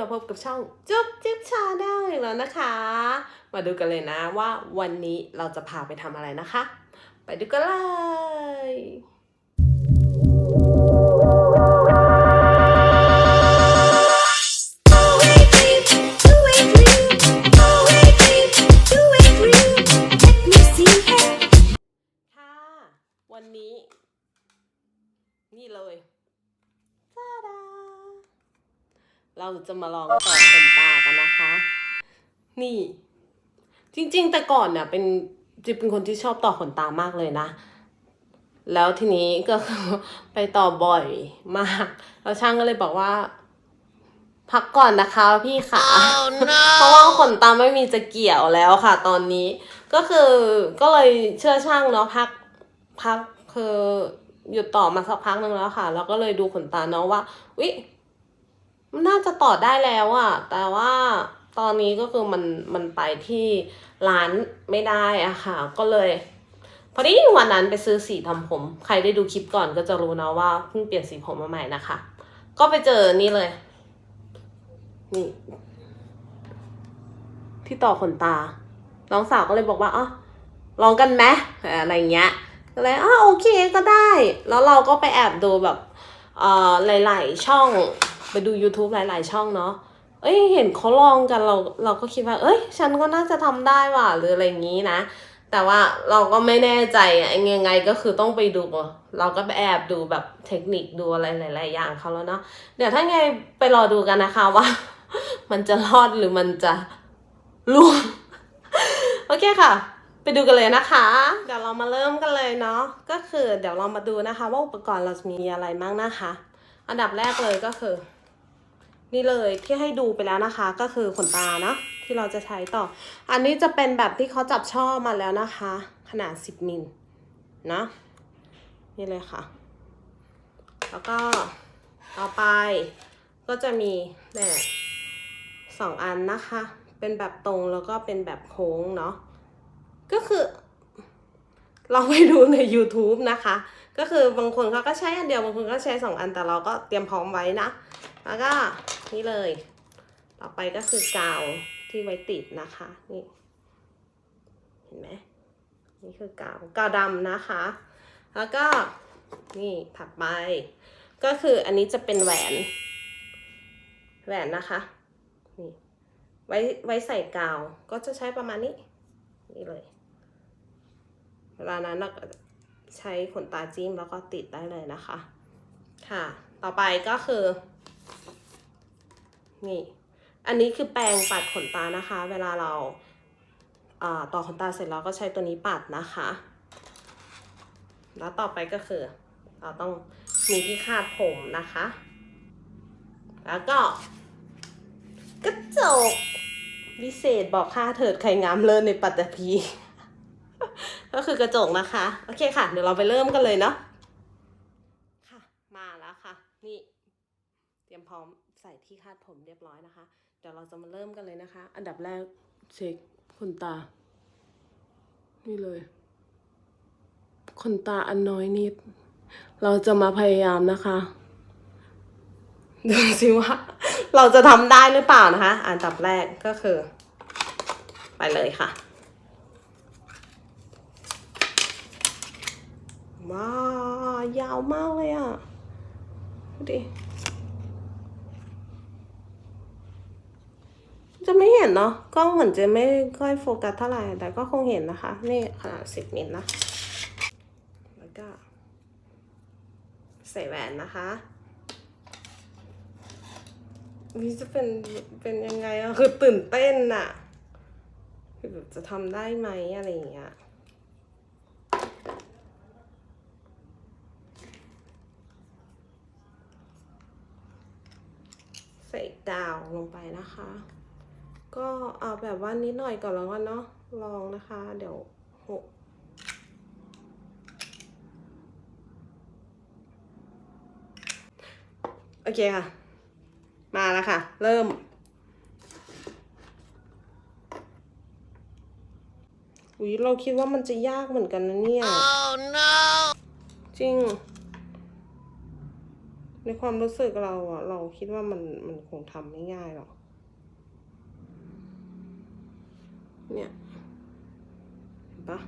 มาพบกับช่องจุ๊บจิ๊บชาแนลอีกแล้วนะคะ มาดูกันเลยนะว่าวันนี้เราจะพาไปทำอะไรนะคะ ไปดูกันเลย จะมาลองต่อขนตากันนะคะ นี่ จริงๆแต่ก่อนเนี่ยเป็นจิ๊บเป็นคนที่ชอบต่อขนตามากเลยนะ แล้วทีนี้ก็ไปต่อบ่อยมาก แล้วช่างก็เลยบอกว่า พักก่อนนะคะพี่ค่ะเพราะว่าขนตาไม่มีจะเกี่ยวแล้วค่ะ ตอนนี้ ก็คือก็เลยเชื่อช่างเนาะพักพักคือหยุดต่อมาสักพักหนึ่งแล้วค่ะ แล้วก็เลยดูขนตาน้องว่าวิมั นน่าจะต่อได้แล้วอะแต่ว่าตอนนี้ก็คือมันมันไปที่ร้านไม่ได้อะค่ะ ก็เลยพอดีวันนั้นไปซื้อสีทำผม ใครได้ดูคลิปก่อนก็จะรู้นะว่าเพิ่งเปลี่ยนสีผมมาใหม่นะคะ ก็ไปเจอนี่เลย นี่ ที่ต่อขนตา น้องสาวก็เลยบอกว่าอ๋อลองกันไหมอะไรเงี้ยก็เลยอ๋อโอเคก็ได้ แล้วเราก็ไปแอบดูแบบเอ่อหลาย ๆ ช่อง ไปดู YouTube หลาย ๆ ช่องเนาะเอ้ยเห็นเขาลองกันเราเราก็คิดว่า เอ้ย ฉันก็น่าจะทำได้ว่ะหรืออะไรอย่างนี้นะ แต่ว่าเราก็ไม่แน่ใจอะยังไงก็คือต้องไปดู เราก็ไปแอบดูแบบเทคนิคดูอะไรหลาย ๆ อย่างเขาแล้วเนาะเดี๋ยวถ้าไงไปรอดูกันนะคะว่า มันจะรอดหรือมันจะล่วงโอเคค่ะ ไปดูกันเลยนะคะ เดี๋ยวเรามาเริ่มกันเลยเนาะก็คือเดี๋ยวเรามาดูนะคะ ว่าอุปกรณ์เราจะมีอะไรบ้างนะคะ อันดับแรกเลยก็คือ นี่เลยที่ให้ดูไปแล้วนะคะ ก็คือขนตาเนาะที่เราจะใช้ต่อ อันนี้จะเป็นแบบที่เขาจับช่อมาแล้วนะคะ ขนาด 10มิลเนาะนี่เลยค่ะ แล้วก็ต่อไปก็จะมีแบบสองอันนะคะ เป็นแบบตรงแล้วก็เป็นแบบโค้งเนาะก็คือเราไปดูใน YouTube นะคะ ก็คือบางคนเขาก็ใช้อันเดียว บางคนก็ใช้สองอันแต่เราก็เตรียมพร้อมไว้นะ แล้วก็นี่เลย ต่อไปก็คือกาวที่ไว้ติดนะคะ นี่ เห็นไหมนี่คือกาวกาวดำนะคะ แล้วก็นี่ถัดไป ก็คืออันนี้จะเป็นแหวน แหวนนะคะนี่ไว้ไว้ใส่กาวก็จะใช้ประมาณนี้ นี่เลย เวลานั้นเราก็ใช้ขนตาจิ้มแล้วก็ติดได้เลยนะคะ ค่ะ ต่อไปก็คือ นี่ อันนี้คือแปรงปัดขนตานะคะ เวลาเราต่อขนตาเสร็จแล้วก็ใช้ตัวนี้ปัดนะคะ แล้วต่อไปก็คือเราต้องมีที่คาดผมนะคะ แล้วก็กระจกวิเศษบอกค่าเถิดใครงามเลิศในปัตตภีก็คือกระจกนะคะ โอเคค่ะ เดี๋ยวเราไปเริ่มกันเลยเนาะค่ะ มาแล้วค่ะ นี่ รียมพร้อมใส่ที่คาดผมเรียบร้อยนะคะ เดี๋ยวเราจะมาเริ่มกันเลยนะคะ อันดับแรกเช็คขนตา นี่เลยขนตาอันน้อยนิด เราจะมาพยายามนะคะ ดูสิว่า เราจะทำได้หรือเปล่านะคะ อันดับแรกก็คือ ไปเลยค่ะ ว้าวยาวมากเลยอะ ดูดิ จะไม่เห็นเนาะกล้องเหมือนจะไม่ค่อยโฟกัสเท่าไหร่ แต่ก็คงเห็นนะคะ นี่ขนาดสิบมิลนะ แล้วก็ ใส่แหวนนะคะนี่จะเป็นเป็นยังไงอะคือตื่นเต้นอะคือจะทำได้ไหมอะไรอย่างเงี้ยใส่กาวลงไปนะคะ ก็เอาแบบว่านิดหน่อยก่อนแล้วกันเนาะลองนะคะ เดี๋ยวหกโอเคค่ะ มาแล้วค่ะ เริ่ม อุ๊ยเราคิดว่ามันจะยากเหมือนกันนะเนี่ย Oh no! จริง ในความรู้สึกเราอะเราคิดว่ามันมันคงทำไม่ง่ายหรอก เนี่ยเห็นปะ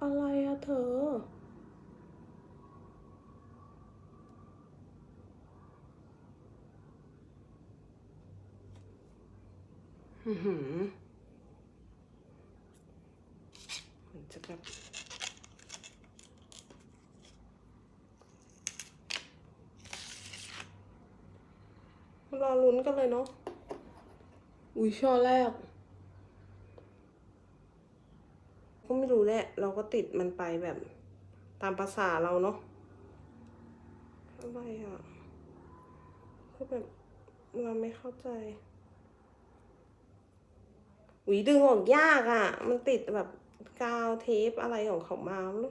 อะไรอะเธอ อือหือมันจะแบบร อลุ้นกันเลยเนาะ อุ้ยช่อแรก ก็ไม่รู้แหละ เราก็ติดมันไปแบบตามภาษาเราเนาะอะไรอะคือแบบเราไม่เข้าใจหวีดึงออกยากอะ่ะ มันติดแบบกาวเทปอะไรของเขามาไม่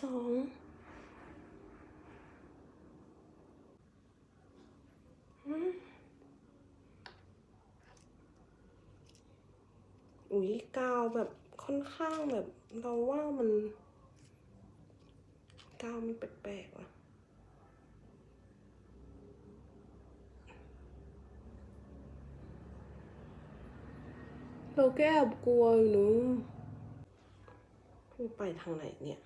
สองอืมอุ๊ยกาวแบบค่อนข้างแบบเราว่ามันกาวมันแปลกๆว่ะเราแก้บกลัวอยู่หนูมันไปทางไหนเนี่ย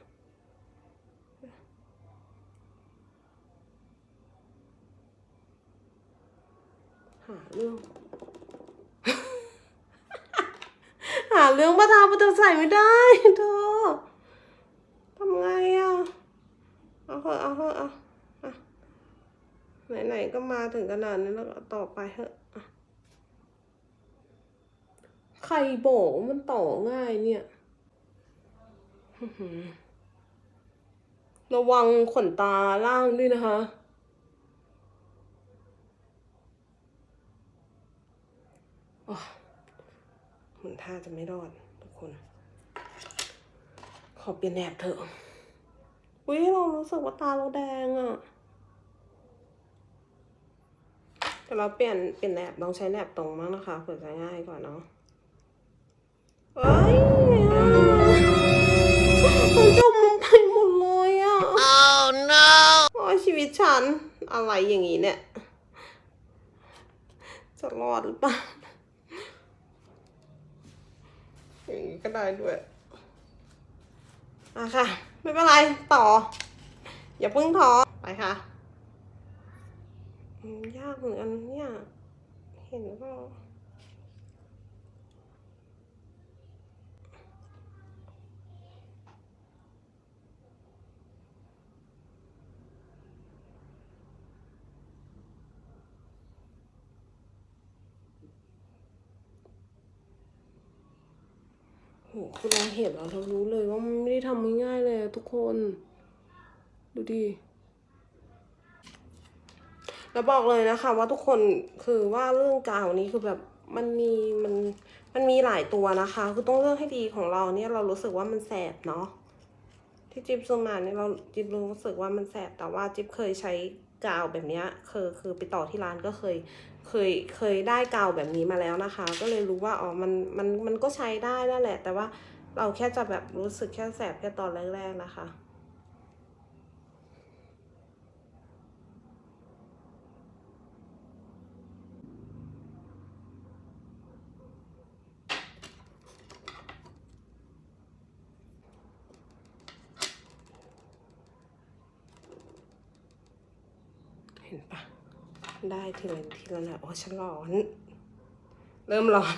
าเรื่อง หาเรื่องประทาประตูใส่ไม่ได้เธอทำไงอะเอาเถอะเอาเถอะเอาอะไหนๆก็มาถึงขนาดนี้แล้วก็ต่อไปเถอะใครบอกว่ามันต่อง่ายเนี่ย ระวังขนตาล่างด้วยนะคะ โอ้ เหมือนท่าจะไม่รอดทุกคน ขอเปลี่ยนแหนบเถอะอุ้ยเรารู้สึกว่าตาเราแดงอะ่ะแต่เราเปลี่ยนเปลี่ยนแหนบลองใช้แหนบตรงมั้งนะคะเผื่อจะง่ายกว่าเนาะเอ้ยมันจมลงไปหมดเลยอะ่ะ Oh no! โอ้ยชีวิตฉันอะไรอย่างนี้เนี่ย จะรอดหรือเปล่า อย่างนี้ก็ได้ด้วยอะค่ะ ไม่เป็นไรต่อ อย่าเพิ่งท้อไปค่ะยากเหมือนกันเนี่ย เห็นก็ คือเราเห็นแล้วเรารู้เลยว่ามันไม่ได้ทำง่ายๆเลยทุกคน ดูดิแล้วบอกเลยนะคะ ว่าทุกคนคือว่าเรื่องกาวนี้คือแบบมันมีมันมันมีหลายตัวนะคะ คือต้องเลือกให้ดีของเราเนี่ยเรารู้สึกว่ามันแสบเนาะที่จิ๊บซื้อมาเนี่ยเราจิ๊บรู้สึกว่ามันแสบแต่ว่าจิ๊บเคยใช้ กาวแบบนี้คือคือไปต่อที่ร้านก็เคยเคยเคยได้กาวแบบนี้มาแล้วนะคะ ก็เลยรู้ว่าอ๋อมันมันมันก็ใช้ได้นั่นแหละ แต่ว่าเราแค่จะแบบรู้สึกแค่แสบแค่ตอนแรกๆนะคะ ห็นปะได้ทีละทีละหน่อยโอ้ฉันร้อน เริ่มร้อน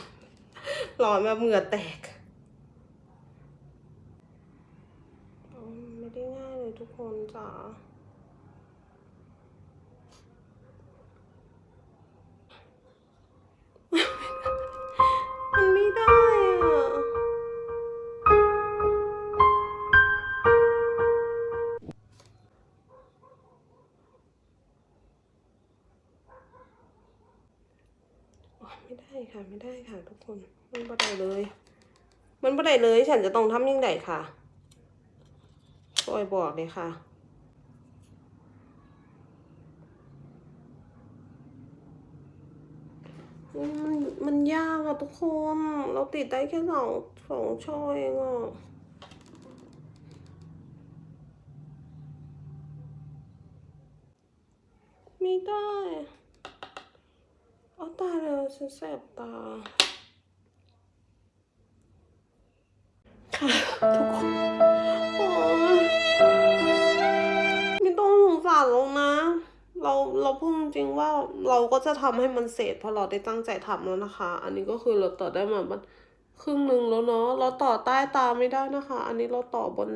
ร้อนแบบเหงื่อแตกไม่ได้ง่ายเลยทุกคนจ้า คนมันบ่ได้เลย มันบ่ได้เลย ฉันจะต้องทำยังไงค่ะช่วยบอกเลยค่ะมันมันยากอะทุกคน เราติดได้แค่สองสองช่อเองอะไม่ได้ เอาตายแล้วฉันแสบตา ค่ะทุกคนโอ๊ยไม่ต้องสงสารเรานะ เราเราพูดจริงว่าเราก็จะทำให้มันเสร็จเพราะเราได้ตั้งใจทำแล้วนะคะ อันนี้ก็คือเราต่อได้มาบันครึ่งหนึ่งแล้วเนาะเราต่อใต้ตาไม่ได้นะคะ อันนี้เราต่อบน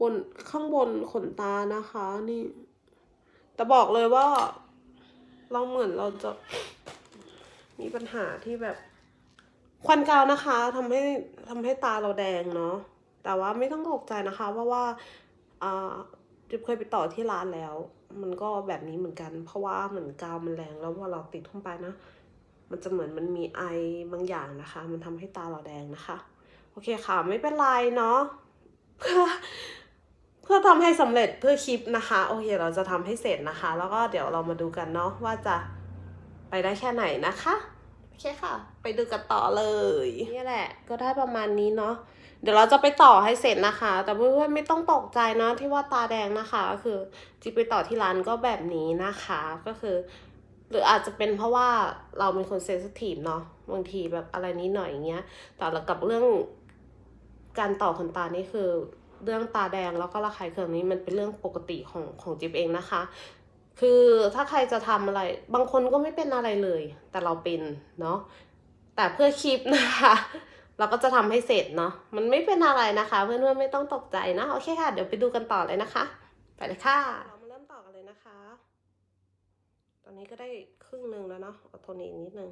บนข้างบนขนตานะคะ นี่ แต่บอกเลยว่า เราเหมือนเราจะมีปัญหาที่แบบ ควันกาวนะคะทำให้ทำให้ตาเราแดงเนาะแต่ว่าไม่ต้องตกใจนะคะ เพราะว่าอ่าจิบเคยไปต่อที่ร้านแล้ว มันก็แบบนี้เหมือนกัน เพราะว่าเหมือนกาวมันแรงแล้วพอเราติดเข้าไปนะ มันจะเหมือนมันมีไอบางอย่างนะคะ มันทำให้ตาเราแดงนะคะ โอเคค่ะไม่เป็นไรเนาะเพื่อเพื่อทำให้สำเร็จเพื่อคลิปนะคะ โอเคเราจะทำให้เสร็จนะคะ แล้วก็เดี๋ยวเรามาดูกันเนาะว่าจะไปได้แค่ไหนนะคะ โอเคค่ะ ไปดูกันต่อเลย นี่แหละ ก็ได้ประมาณนี้เนาะเดี๋ยวเราจะไปต่อให้เสร็จนะคะ แต่เพื่อนๆไม่ต้องตกใจนะที่ว่าตาแดงนะคะก็คือจิไปต่อที่ร้านก็แบบนี้นะคะก็คือ หรืออาจจะเป็นเพราะว่าเราเป็นคนเซนซิทีฟเนาะบางทีแบบอะไรนี้หน่อยอย่างเงี้ยแต่กับเรื่องการต่อขนตานี่คือเรื่องตาแดงแล้วก็ระคายเคืองนี้มันเป็นเรื่องปกติของของจิ๊บเองนะคะ คือถ้าใครจะทำอะไร บางคนก็ไม่เป็นอะไรเลย แต่เราเป็นเนาะแต่เพื่อคลิปนะคะ เราก็จะทำให้เสร็จเนาะมันไม่เป็นอะไรนะคะ เพื่อนๆไม่ต้องตกใจนะโอเคค่ะ เดี๋ยวไปดูกันต่อเลยนะคะ ไปเลยค่ะเรามาเริ่มต่อกันเลยนะคะ ตอนนี้ก็ได้ครึ่งหนึ่งแล้วเนาะเอาทนอีกนิดนึง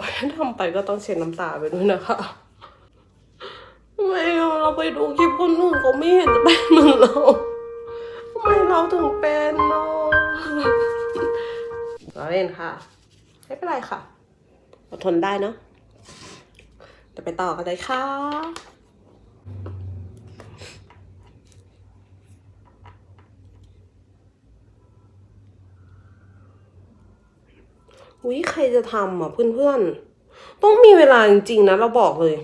อ้ยทำไปก็ต้องเช็ดน้ำตาไปด้วยนะคะไม่เราไปดูคลิปคนอื่นก็ไม่เห็นจะเป็นเหมือนเราทำไมเราถึงเป็นเนาะเราเล่นค่ะไม่เป็นไรค่ะอดทนได้เนาะจะไปต่อกันเลยค่ะ อุ้ยใครจะทำอะเพื่อนๆ ต้องมีเวลาจริงๆนะเราบอกเลย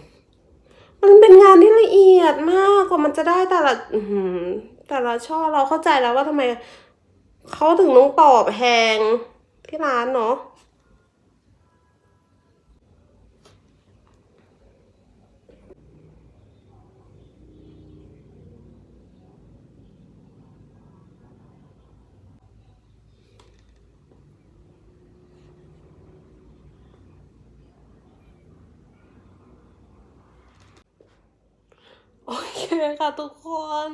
มันเป็นงานที่ละเอียดมากกว่ามันจะได้แต่ละแต่ละช่อเราเข้าใจแล้วว่าทำไมเขาถึงต้องตอบแพงที่ร้านเนาะ โอ เคค่ะทุกคน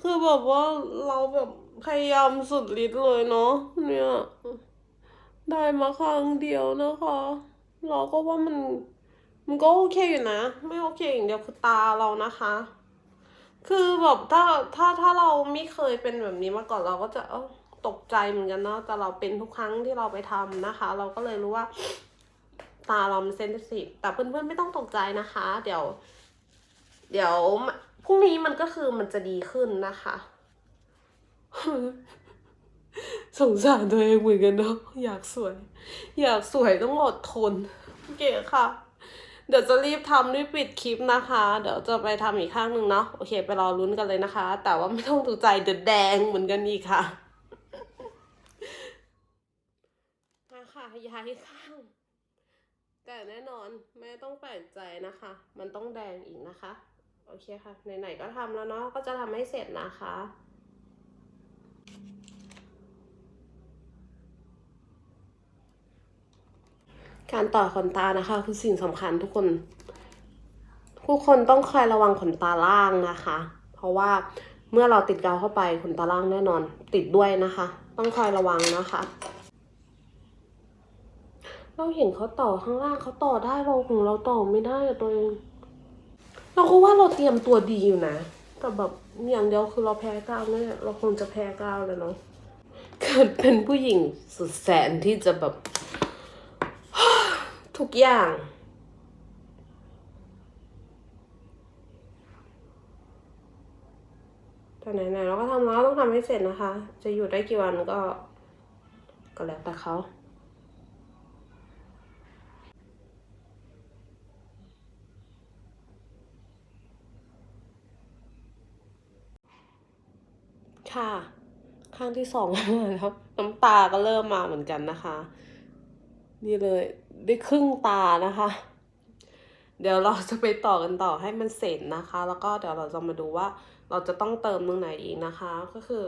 คือแบบว่าเราแบบพยายามสุดฤทธิ์เลยเนาะเนี่ย ได้มาครั้งเดียวนะคะ เราก็ว่ามัน มันก็โอเคอยู่นะ ไม่โอเคอย่างเดียวคือตาเรานะคะ คือแบบถ้าถ้าถ้าเราไม่เคยเป็นแบบนี้มาก่อนเราก็จะเออตกใจเหมือนกันเนาะแต่เราเป็นทุกครั้งที่เราไปทำนะคะ เราก็เลยรู้ว่า ตาเรามันเซนซิทีฟแต่เพื่อนๆไม่ต้องตกใจนะคะ เดี๋ยว เดี๋ยวพรุ่งนี้มันก็คือมันจะดีขึ้นนะคะ สงสารตัวเองเหมือนกันเนาะอยากสวย อยากสวยต้องอดทนโอเคค่ะ เดี๋ยวจะรีบทำรีบปิดคลิปนะคะ เดี๋ยวจะไปทำอีกข้างหนึ่งเนาะโอเค ไปรอลุ้นกันเลยนะคะ แต่ว่าไม่ต้องตกใจเดือดแดงเหมือนกันอีกค่ะมาค่ะย้ายข้างแต่แน่นอนไม่ต้องแปลกใจนะคะ มันต้องแดงอีกนะคะ โอเคค่ะ ไหนๆก็ทำแล้วเนาะ ก็จะทำให้เสร็จนะคะ การต่อขนตานะคะ คือสิ่งสำคัญทุกคน ทุกคนต้องคอยระวังขนตาล่างนะคะ เพราะว่าเมื่อเราติดกาวเข้าไปขนตาล่างแน่นอน ติดด้วยนะคะ ต้องคอยระวังนะคะ เราเห็นเขาต่อข้างล่างเขาต่อได้เราของเราต่อไม่ได้ตัวเอง เราก็ว่าเราเตรียมตัวดีอยู่นะ แต่แบบอย่างเดียวคือเราแพ้ก้าวเนี่ยเราคงจะแพ้ก้าวเลยเนาะเกิดเป็นผู้หญิงสุดแสนที่จะแบบ ทุกอย่างแต่ไหนๆเราก็ทำแล้วต้องทำให้เสร็จนะคะ จะอยู่ได้กี่วันก็ ก็แล้วแต่เขา ค่ะ ข้างที่สองมาแล้วน้ำตาก็เริ่มมาเหมือนกันนะคะ นี่เลยได้ครึ่งตานะคะ เดี๋ยวเราจะไปต่อกันต่อให้มันเสร็จนะคะ แล้วก็เดี๋ยวเราจะมาดูว่า เราจะต้องเติมตรงไหนอีกนะคะ ก็คือ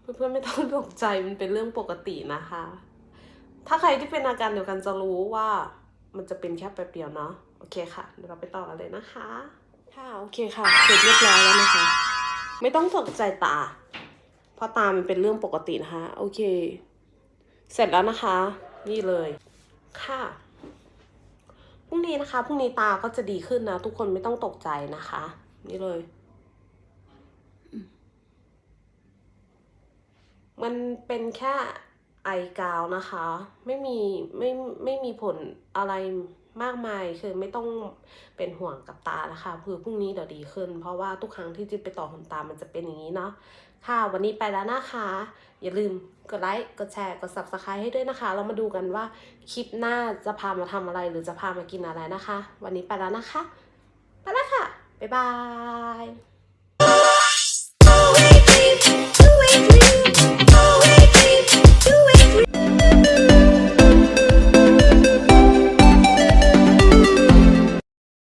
เพื่อนๆไม่ต้องตกใจมันเป็นเรื่องปกตินะคะ ถ้าใครที่เป็นอาการเดียวกันจะรู้ว่ามันจะเป็นแค่แป๊บเดียวเนาะโอเคค่ะ เดี๋ยวเราไปต่อกันเลยนะคะ ค่ะ โอเคค่ะ เสร็จเรียบร้อยแล้วนะคะ ไม่ต้องตกใจตา เพราะตามันเป็นเรื่องปกตินะคะ โอเค เสร็จแล้วนะคะ นี่เลย ค่ะ พรุ่งนี้นะคะ พรุ่งนี้ตาก็จะดีขึ้นนะ ทุกคนไม่ต้องตกใจนะคะ นี่เลย มันเป็นแค่ไอกาวนะคะ ไม่มีไม่ไม่มีผลอะไร มากมายคือไม่ต้องเป็นห่วงกับตานะคะคือพรุ่งนี้เดี๋ยวดีขึ้น เพราะว่าทุกครั้งที่จิ๊บไปต่อขนตามันจะเป็นอย่างนี้เนาะค่ะวันนี้ไปแล้วนะคะ อย่าลืมกดไลค์กดแชร์กด subscribe ให้ด้วยนะคะ เรามาดูกันว่าคลิปหน้าจะพามาทำอะไรหรือจะพามากินอะไรนะคะ วันนี้ไปแล้วนะคะไปแล้วค่ะบ๊ายบาย